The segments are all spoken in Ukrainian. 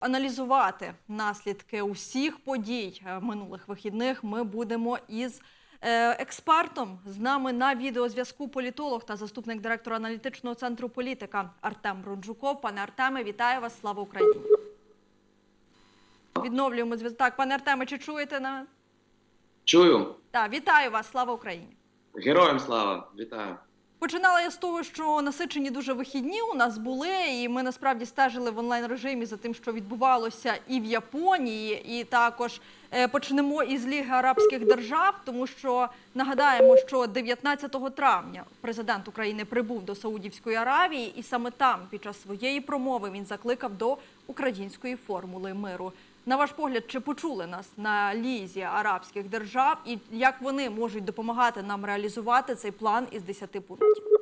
Аналізувати наслідки усіх подій е, минулих вихідних ми будемо із е, експертом. З нами на відеозв'язку політолог та заступник директора аналітичного центру політика Артем Бронджуков. Пане Артеме, вітаю вас! Слава Україні! Відновлюємо зв'язок. Так, пане Артеме, чи чуєте нас? Чую. Так, вітаю вас! Слава Україні! Героям слава! Вітаю. Починала я з того, що насичені дуже вихідні у нас були, і ми насправді стежили в онлайн режимі за тим, що відбувалося і в Японії, і також е, почнемо із Ліги Арабських Держав, тому що нагадаємо, що 19 травня президент України прибув до Саудівської Аравії, і саме там, під час своєї промови, він закликав до української формули миру. На ваш погляд, чи почули нас на лізі арабських держав, і як вони можуть допомагати нам реалізувати цей план із 10 пунктів?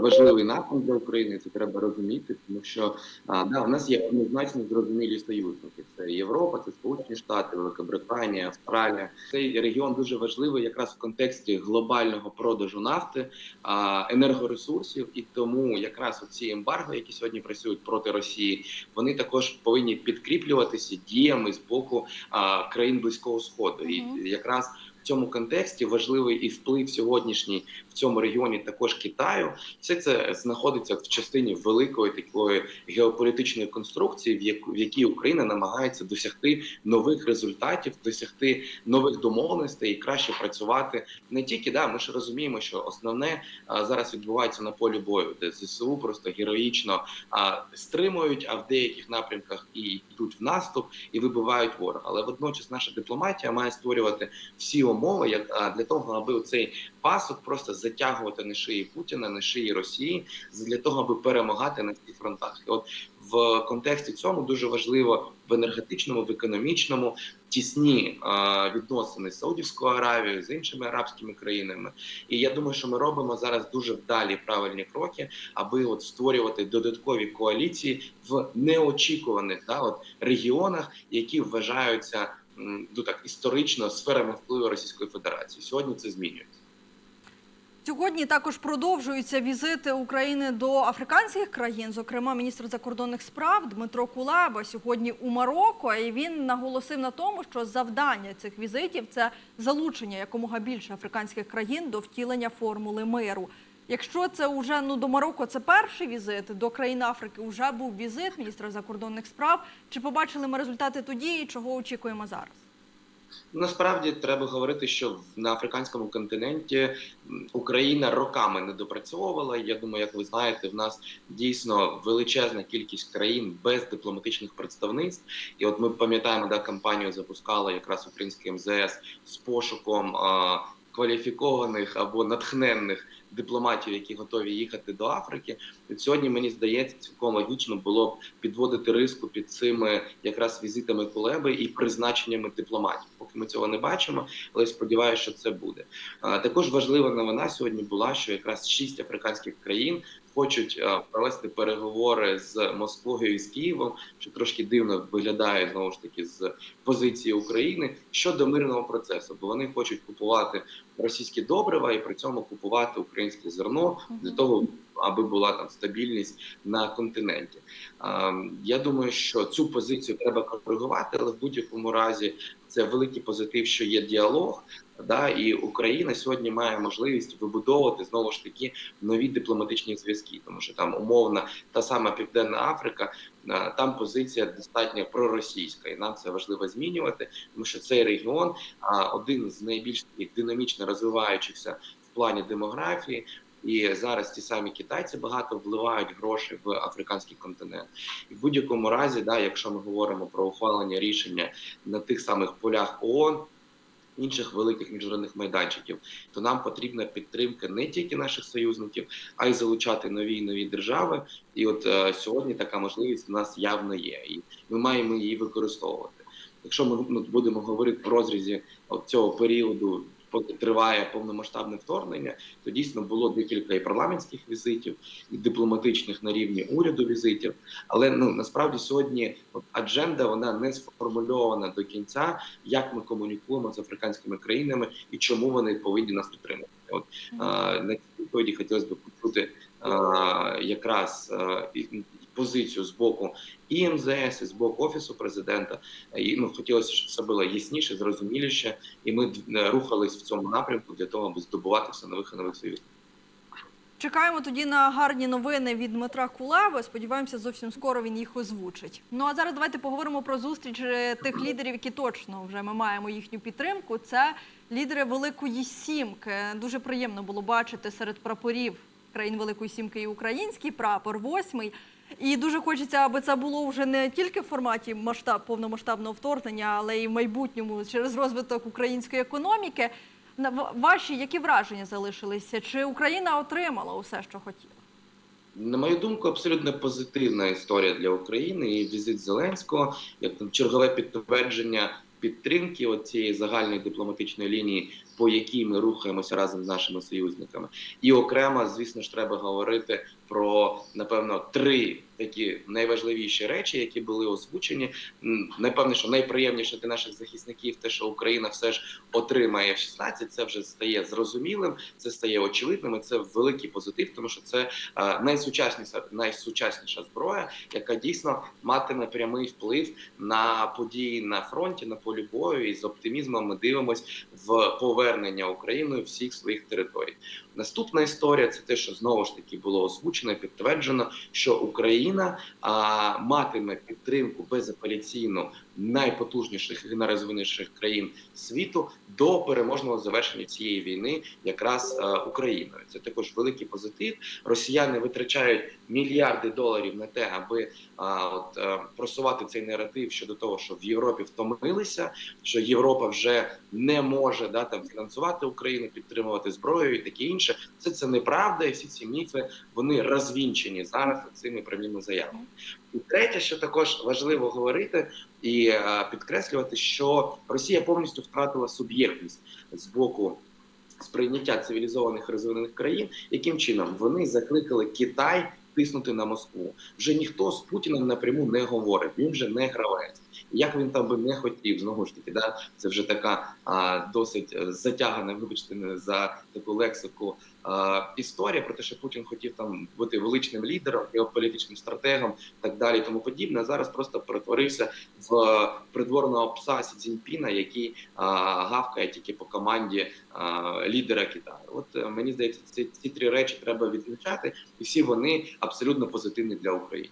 Важливий напрям для України. Це треба розуміти, тому що а, да, у нас є однозначно зрозумілі союзники. Це Європа, це Сполучені Штати, Великобританія, Австралія. Цей регіон дуже важливий якраз в контексті глобального продажу нафти, а, енергоресурсів, і тому якраз оці ембарго, які сьогодні працюють проти Росії, вони також повинні підкріплюватися діями з боку а, країн близького сходу. І якраз в цьому контексті важливий і вплив сьогоднішній цьому регіоні також Китаю. Все це знаходиться в частині великої такої геополітичної конструкції, в яку в якій Україна намагається досягти нових результатів, досягти нових домовленостей і краще працювати не тільки да. Ми ж розуміємо, що основне зараз відбувається на полі бою, де зсу просто героїчно а, стримують, а в деяких напрямках і йдуть в наступ і вибивають ворога. Але водночас наша дипломатія має створювати всі умови як для того, аби цей пасок просто затягувати на шиї Путіна, на шиї Росії, для того, аби перемагати на всіх фронтах. І от в контексті цьому дуже важливо в енергетичному, в економічному тісні а, відносини з Саудівською Аравією, з іншими арабськими країнами. І я думаю, що ми робимо зараз дуже вдалі правильні кроки, аби от створювати додаткові коаліції в неочікуваних да, от регіонах, які вважаються ну так історично сферами впливу Російської Федерації. Сьогодні це змінюється. Сьогодні також продовжуються візити України до африканських країн. Зокрема, міністр закордонних справ Дмитро Кулеба сьогодні у Марокко. І він наголосив на тому, що завдання цих візитів це залучення якомога більше африканських країн до втілення формули миру. Якщо це вже ну до Марокко, це перший візит до країн Африки. Вже був візит міністра закордонних справ. Чи побачили ми результати тоді? і Чого очікуємо зараз? Насправді треба говорити, що на африканському континенті Україна роками не допрацьовувала. Я думаю, як ви знаєте, в нас дійсно величезна кількість країн без дипломатичних представництв. І от ми пам'ятаємо, да, кампанію запускала якраз українське МЗС з пошуком кваліфікованих або натхненних дипломатів, які готові їхати до Африки. І сьогодні мені здається, цілком логічно було б підводити риску під цими якраз візитами Кулеби і призначеннями дипломатів. Поки ми цього не бачимо, але сподіваюся, що це буде. Також важлива новина сьогодні була, що якраз шість африканських країн хочуть провести переговори з Москвою і з Києвом, що трошки дивно виглядає знову ж таки з позиції України щодо мирного процесу, бо вони хочуть купувати російські добрива і при цьому купувати українське зерно для того, аби була там стабільність на континенті. Я думаю, що цю позицію треба коригувати, але в будь-якому разі це великий позитив, що є діалог. Да, і Україна сьогодні має можливість вибудовувати знову ж таки нові дипломатичні зв'язки, тому що там умовна та сама Південна Африка, там позиція достатньо проросійська, і нам це важливо змінювати, тому що цей регіон один з найбільш динамічно розвиваючихся в плані демографії. І зараз ті самі китайці багато вливають гроші в африканський континент. І в будь-якому разі, да, якщо ми говоримо про ухвалення рішення на тих самих полях ООН, інших великих міжнародних майданчиків, то нам потрібна підтримка не тільки наших союзників, а й залучати нові і нові держави. І от е, сьогодні така можливість у нас явно є, і ми маємо її використовувати. Якщо ми ну, будемо говорити в розрізі от цього періоду, поки триває повномасштабне вторгнення, то дійсно було декілька і парламентських візитів, і дипломатичних на рівні уряду візитів. Але ну насправді сьогодні от, адженда вона не сформульована до кінця, як ми комунікуємо з африканськими країнами і чому вони повинні нас підтримувати. От а, на цій відповіді хотілося б почути якраз а, позицію з боку і МЗС, і з боку офісу президента. І ну хотілося, щоб це було ясніше, зрозуміліше, і ми е, рухались в цьому напрямку для того, аби здобувати все нових і нових союзів. Чекаємо тоді на гарні новини від Дмитра Кулеби. Сподіваємося, зовсім скоро він їх озвучить. Ну а зараз давайте поговоримо про зустріч е, тих лідерів, які точно вже ми маємо їхню підтримку. Це лідери Великої Сімки. Дуже приємно було бачити серед прапорів країн Великої Сімки і український прапор, восьмий. І дуже хочеться, аби це було вже не тільки в форматі масштаб повномасштабного вторгнення, але й в майбутньому через розвиток української економіки. Ваші які враження залишилися? Чи Україна отримала усе, що хотіла? На мою думку, абсолютно позитивна історія для України і візит Зеленського як там чергове підтвердження підтримки цієї загальної дипломатичної лінії, по якій ми рухаємося разом з нашими союзниками. І окремо, звісно ж, треба говорити про напевно три такі найважливіші речі, які були озвучені. М, Напевне, що найприємніше для наших захисників, те, що Україна все ж отримає F-16, це вже стає зрозумілим, це стає очевидним. і Це великий позитив, тому що це е, найсучасніша найсучасніша зброя, яка дійсно матиме прямий вплив на події на фронті, на полі бою. І з оптимізмом ми дивимось в повернення Україною всіх своїх територій. Наступна історія це те, що знову ж таки було озвучено, і підтверджено, що Україна а, матиме підтримку безапеляційну найпотужніших і найрозвиненіших країн світу до переможного завершення цієї війни, якраз Україною. Це також великий позитив. Росіяни витрачають мільярди доларів на те, аби а, от е, просувати цей наратив щодо того, що в Європі втомилися, що Європа вже не може да там фінансувати Україну, підтримувати зброю і таке інше. Це це неправда, і всі ці міфи вони розвінчені зараз цими прямими заявами. І третє, що також важливо говорити і е, підкреслювати, що Росія повністю втратила суб'єктність з боку. Сприйняття цивілізованих розвинених країн, яким чином вони закликали Китай тиснути на Москву. Вже ніхто з Путіним напряму не говорить. Він вже не гравець. Як він там би не хотів, знову ж таки, да це вже така а, досить е, затягана, вибачте, за таку лексику а, історія про те, що Путін хотів там бути величним лідером, геополітичним стратегом, так далі, тому подібне. Зараз просто перетворився в придворного пса Сі Цзіньпіна, який а, гавкає тільки по команді а, лідера Китаю. От е, мені здається, ці, ці три речі треба відзначати, і всі вони абсолютно позитивні для України.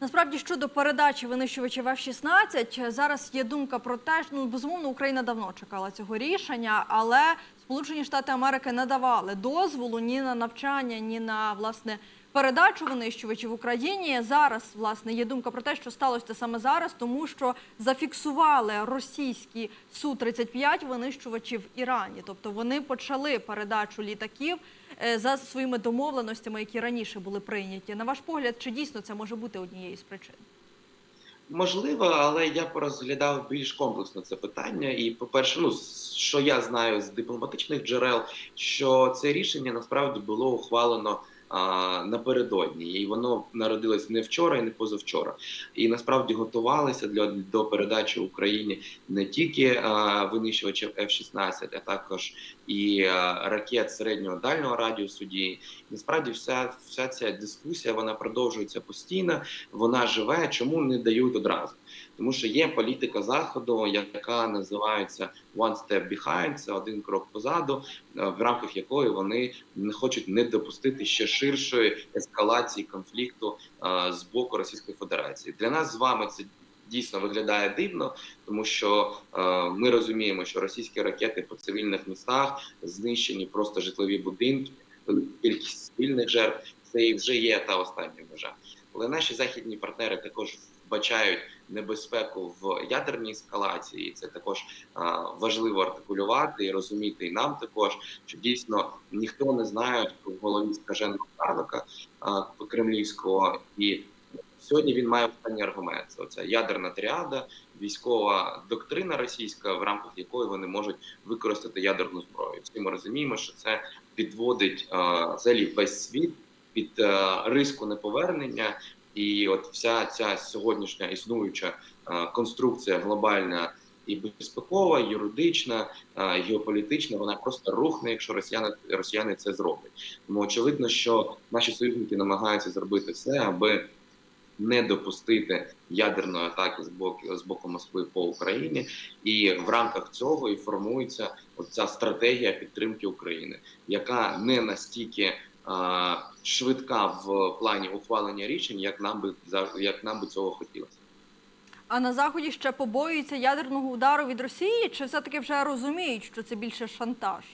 Насправді щодо передачі винищувачів F-16, зараз є думка про те, що ну безумовно Україна давно чекала цього рішення, але Сполучені Штати Америки не давали дозволу ні на навчання, ні на власне передачу винищувачів Україні. Зараз власне є думка про те, що сталося саме зараз, тому що зафіксували російські су 35 винищувачів в Ірані, тобто вони почали передачу літаків е, за своїми домовленостями, які раніше були прийняті. На ваш погляд, чи дійсно це може бути однією з причин? Можливо, але я порозглядав більш комплексно це питання. І, по-перше, ну що я знаю з дипломатичних джерел, що це рішення насправді було ухвалено а, напередодні, і воно народилось не вчора і не позавчора. І насправді готувалися для до передачі Україні не тільки а, винищувачів F-16, а також і а, ракет середнього дальнього радіусу дії. Насправді, вся вся ця дискусія вона продовжується постійно. Вона живе. Чому не дають одразу? Тому що є політика заходу, яка називається «one step behind», це один крок позаду, е, в рамках якої вони не хочуть не допустити ще ширшої ескалації конфлікту е, з боку Російської Федерації. Для нас з вами це. Дійсно виглядає дивно, тому що е, ми розуміємо, що російські ракети по цивільних містах знищені просто житлові будинки, кількість спільних жертв. Це і вже є та остання межа. Але наші західні партнери також вбачають небезпеку в ядерній ескалації. Це також важливо артикулювати і розуміти. І нам також що дійсно ніхто не знає в голові скаженого Карлика кремлівського і. Сьогодні він має останній аргумент. Це оця ядерна тріада, військова доктрина російська, в рамках якої вони можуть використати ядерну зброю. Всі ми розуміємо, що це підводить взагалі весь світ під риску неповернення, і от вся ця сьогоднішня існуюча конструкція глобальна і безпекова, юридична, геополітична, вона просто рухне, якщо росіяни росіяни це зроблять. Тому очевидно, що наші союзники намагаються зробити все, аби не допустити ядерної атаки з боку з боку Москви по Україні, і в рамках цього і формується оця стратегія підтримки України, яка не настільки швидка в плані ухвалення рішень, як нам би як нам би цього хотілося. А на заході ще побоюються ядерного удару від Росії, чи все-таки вже розуміють, що це більше шантаж?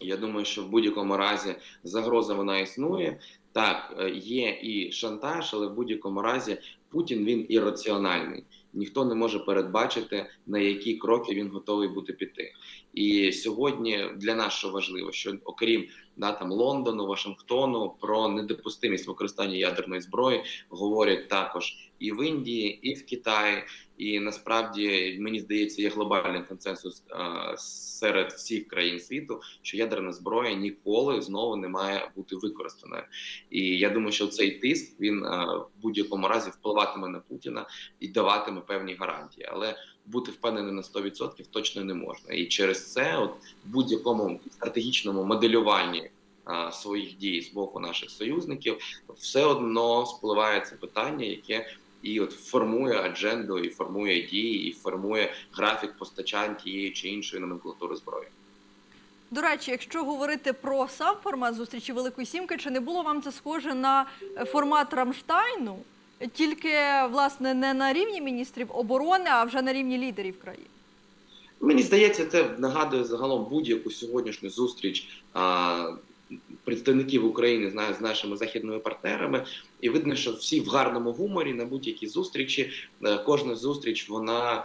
Я думаю, що в будь-якому разі загроза вона існує. Так, е, є і шантаж, але в будь-якому разі Путін він ірраціональний. Ніхто не може передбачити на які кроки він готовий бути піти. І сьогодні для нас що важливо, що окрім да, там Лондону, Вашингтону про недопустимість використання ядерної зброї говорять також і в Індії, і в Китаї. І насправді мені здається, є глобальний консенсус е, серед всіх країн світу, що ядерна зброя ніколи знову не має бути використаною. І я думаю, що цей тиск він е, в будь-якому разі впливатиме на Путіна і даватиме певні гарантії, але бути впевненим на 100% точно не можна. І через це, от будь-якому стратегічному моделюванні а, своїх дій з боку наших союзників, все одно спливає це питання, яке і от формує адженду, і формує дії, і формує графік постачань тієї чи іншої номенклатури зброї. До речі, якщо говорити про сам формат зустрічі Великої Сімки, чи не було вам це схоже на е, формат Рамштайну, тільки власне не на рівні міністрів оборони, а вже на рівні лідерів країн? Мені здається, це нагадує загалом будь-яку сьогоднішню зустріч представників України знаю, з нашими західними партнерами, і видно, що всі в гарному гуморі на будь-якій зустрічі. Е, Кожна зустріч вона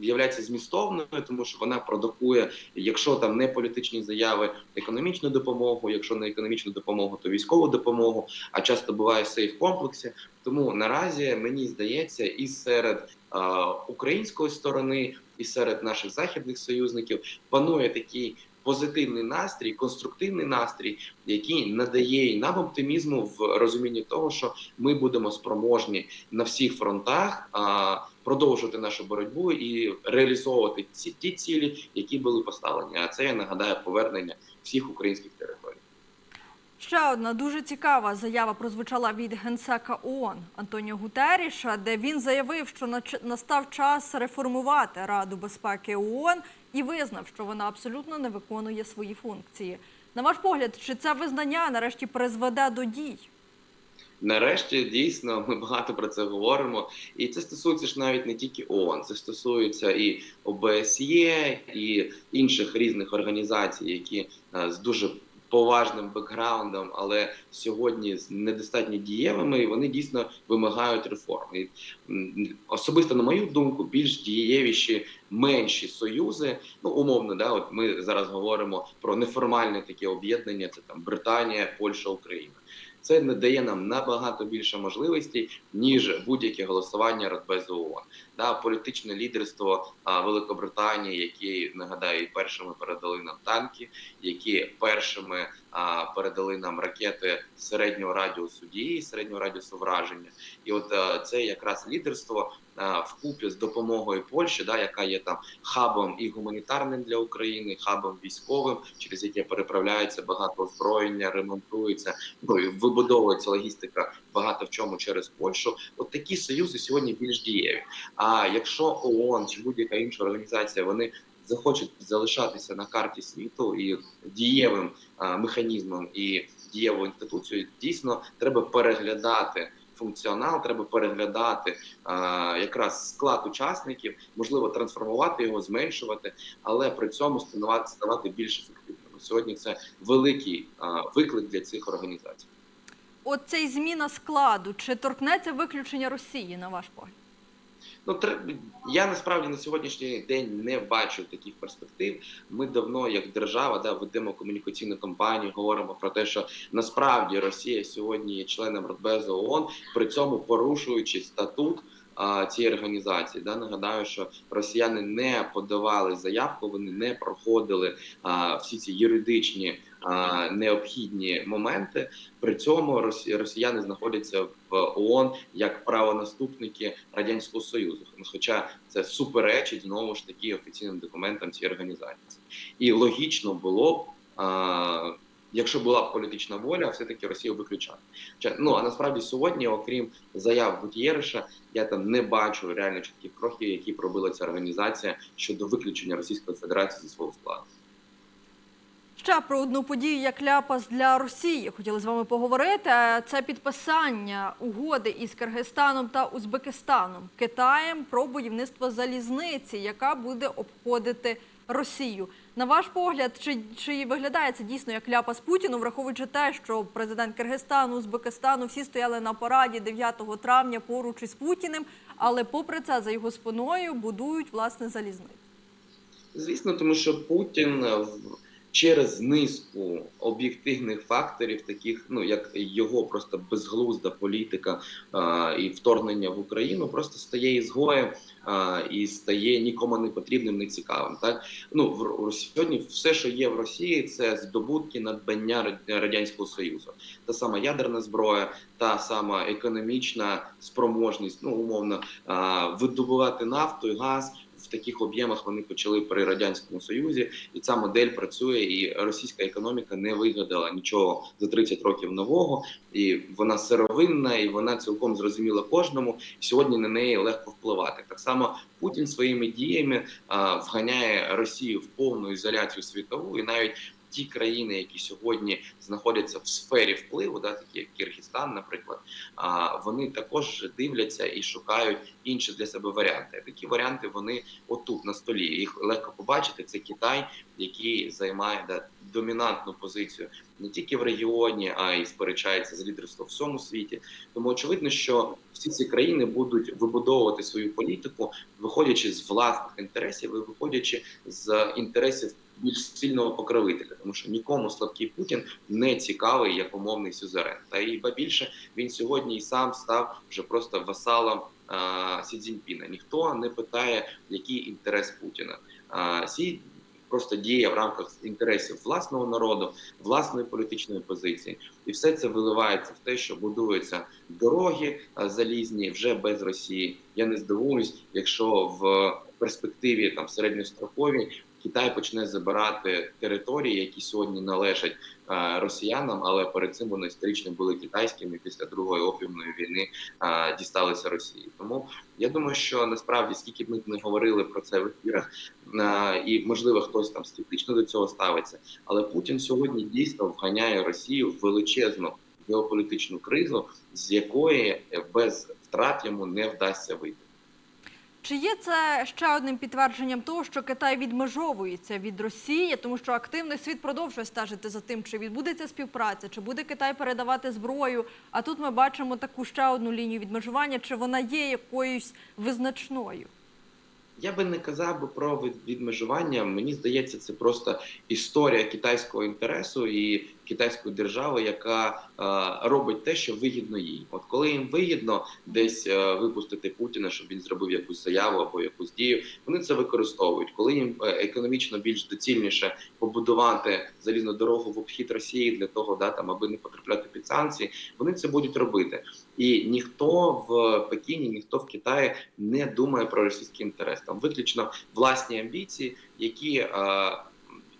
є змістовною, тому що вона продукує, якщо там не політичні заяви, економічну допомогу, якщо не економічну допомогу, то військову допомогу. А часто буває все і в комплексі. Тому наразі мені здається, і серед е, української сторони, і серед наших західних союзників панує такий позитивний настрій, конструктивний настрій, який надає нам оптимізму в розумінні того, що ми будемо спроможні на всіх фронтах а, продовжувати нашу боротьбу і реалізовувати ці ті цілі, які були поставлені. А це я нагадаю повернення всіх українських територій. Ще одна дуже цікава заява прозвучала від генсека ООН Антоніо Гутеріша, де він заявив, що настав час реформувати Раду безпеки ООН і визнав, що вона абсолютно не виконує свої функції. На ваш погляд, чи це визнання нарешті призведе до дій? Нарешті дійсно ми багато про це говоримо, і це стосується ж навіть не тільки ООН, це стосується і ОБСЄ, і інших різних організацій, які е, з дуже поважним бекграундом, але сьогодні з недостатньо дієвими, і вони дійсно вимагають реформ. І особисто на мою думку, більш дієвіші менші союзи. Ну умовно, да, от ми зараз говоримо про неформальне таке об'єднання. Це там Британія, Польща, Україна. Це не дає нам набагато більше можливостей ніж будь-яке голосування Радбезу ООН. Да, політичне лідерство а, Великобританії, які нагадаю, першими передали нам танки, які першими а, передали нам ракети середнього радіусу дії, середнього радіусу враження, і от а, це якраз лідерство вкупі з допомогою Польщі, да, яка є там хабом і гуманітарним для України, хабом військовим, через яке переправляється багато озброєння, ремонтується, ну і вибудовується логістика багато в чому через Польщу. От такі союзи сьогодні більш дієві. А якщо ООН чи будь-яка інша організація вони захочуть залишатися на карті світу і дієвим а, механізмом і дієвою інституцією, дійсно треба переглядати. Функціонал треба переглядати а, якраз склад учасників, можливо, трансформувати його, зменшувати, але при цьому ставати ставати більш ефективними. Сьогодні це великий а, виклик для цих організацій. От цей зміна складу, чи торкнеться виключення Росії, на ваш погляд? Ну, я насправді на сьогоднішній день не бачу таких перспектив. Ми давно, як держава, да ведемо комунікаційну кампанію, говоримо про те, що насправді Росія сьогодні є членом Радбезу ООН, при цьому порушуючи статут. Цієї організації да нагадаю, що росіяни не подавали заявку, вони не проходили всі ці юридичні необхідні моменти. При цьому росіяни знаходяться в ООН як правонаступники радянського союзу. Ну, Хоча це суперечить знову ж таки офіційним документам цієї організації, і логічно було б якщо була б політична воля, все таки Росію виключати. Ча- Ну а насправді сьогодні, окрім заяв Гутєреша, я там не бачу реально чітких кроків, які пробила ця організація щодо виключення Російської Федерації зі свого складу. Ще про одну подію, як ляпас для Росії. Хотіли з вами поговорити. Це підписання угоди із Киргизстаном та Узбекистаном Китаєм про будівництво залізниці, яка буде обходити Росію. На ваш погляд, чи, чи виглядає це дійсно як ляпас Путіну, враховуючи те, що президент Киргизстану, Узбекистану всі стояли на параді 9 травня поруч із Путіним, але попри це за його спиною будують власне залізницю. Звісно, тому що Путін через низку об'єктивних факторів, таких ну як його просто безглузда політика а, і вторгнення в Україну, просто стає ізгоєм а, і стає нікому не потрібним, не цікавим. Так ну в сьогодні все, що є в Росії, це здобутки надбання Рад- радянського союзу. Та сама ядерна зброя, та сама економічна спроможність, ну умовно а, видобувати нафту і газ. Таких об'ємах вони почали при радянському союзі, і ця модель працює. І російська економіка не вигадала нічого за 30 років нового, і вона сировинна, і вона цілком зрозуміла кожному. Сьогодні на неї легко впливати. Так само Путін своїми діями а, вганяє Росію в повну ізоляцію світову, і навіть ті країни, які сьогодні знаходяться в сфері впливу, да, такі як Киргизстан, наприклад, а, вони також дивляться і шукають інші для себе варіанти. Такі варіанти вони отут на столі. Їх легко побачити. Це Китай, який займає да, домінантну позицію не тільки в регіоні, а й сперечається з лідерством в всьому світі. Тому очевидно, що всі ці країни будуть вибудовувати свою політику, виходячи з власних інтересів і виходячи з інтересів більш сильного покровителя, тому що нікому слабкий Путін не цікавий як умовний сюзерен. Та і ба більше він сьогодні і сам став вже просто васалом а, Сі Цзіньпіна. Ніхто не питає, який інтерес Путіна. А, Сі просто діє в рамках інтересів власного народу, власної політичної позиції, і все це виливається в те, що будуються дороги залізні вже без Росії. Я не здивуюсь, якщо в перспективі там середньостроковій Китай почне забирати території, які сьогодні належать е, росіянам, але перед цим вони історично були китайськими після другої опіумної війни е, дісталися Росії. Тому я думаю, що насправді скільки б ми не говорили про це в ефірах, е, і можливо хтось там скептично до цього ставиться, але Путін сьогодні дійсно вганяє Росію в величезну геополітичну кризу, з якої без втрат йому не вдасться вийти. Чи є це ще одним підтвердженням того, що Китай відмежовується від Росії, тому що активний світ продовжує стежити за тим, чи відбудеться співпраця, чи буде Китай передавати зброю? А тут ми бачимо таку ще одну лінію відмежування, чи вона є якоюсь визначною? Я би не казав би про відмежування. Мені здається, це просто історія китайського інтересу і китайської держави, яка е, робить те, що вигідно їй. От коли їм вигідно десь е, випустити Путіна, щоб він зробив якусь заяву або якусь дію, вони це використовують. Коли їм е, економічно більш доцільніше побудувати залізну дорогу в обхід Росії для того, да там аби не потрапляти під санкції, вони це будуть робити. І ніхто в Пекіні, ніхто в Китаї не думає про російський інтерес. Там виключно власні амбіції, які е,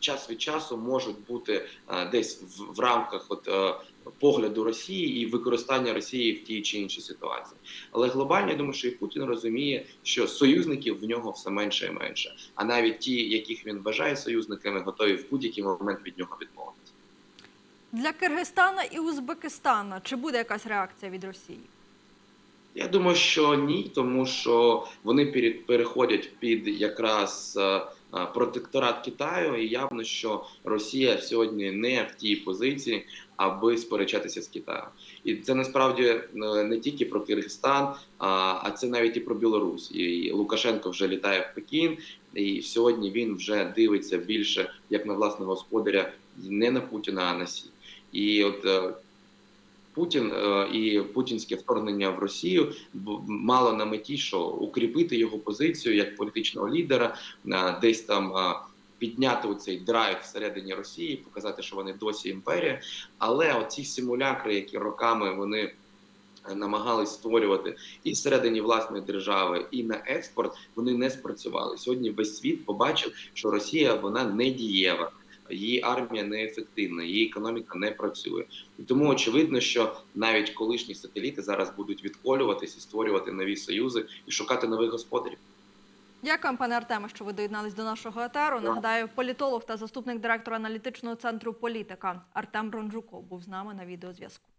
час від часу можуть бути е, десь в, в рамках от, е, погляду Росії і використання Росії в тій чи іншій ситуації. Але глобально я думаю, що і Путін розуміє, що союзників в нього все менше і менше. А навіть ті, яких він вважає союзниками, готові в будь-який момент від нього відмовитися. Для Киргизстана і Узбекистана чи буде якась реакція від Росії? Я думаю, що ні, тому що вони переходять під якраз е, протекторат Китаю, і явно, що Росія сьогодні не в тій позиції, аби сперечатися з Китаєм. І це насправді е, не тільки про Киргизстан, а, а це навіть і про Білорусь. І Лукашенко вже літає в Пекін, і сьогодні він вже дивиться більше як на власного господаря, не на Путіна, а на Сі. І от е, Путін е, і путінське вторгнення в Росію мало на меті, що укріпити його позицію як політичного лідера, е, десь там е, підняти цей драйв всередині Росії, показати, що вони досі імперія. Але оці симулякри, які роками вони намагались створювати і всередині власної держави, і на експорт, вони не спрацювали. Сьогодні весь світ побачив, що Росія вона не дієва. Її армія неефективна, її економіка не працює. І тому очевидно, що навіть колишні сателіти зараз будуть відколюватись і створювати нові союзи і шукати нових господарів. Дякуємо, пане Артеме, що ви доєднались до нашого етеру. Нагадаю, політолог та заступник директора аналітичного центру політика Артем Бронжуков був з нами на відеозв'язку.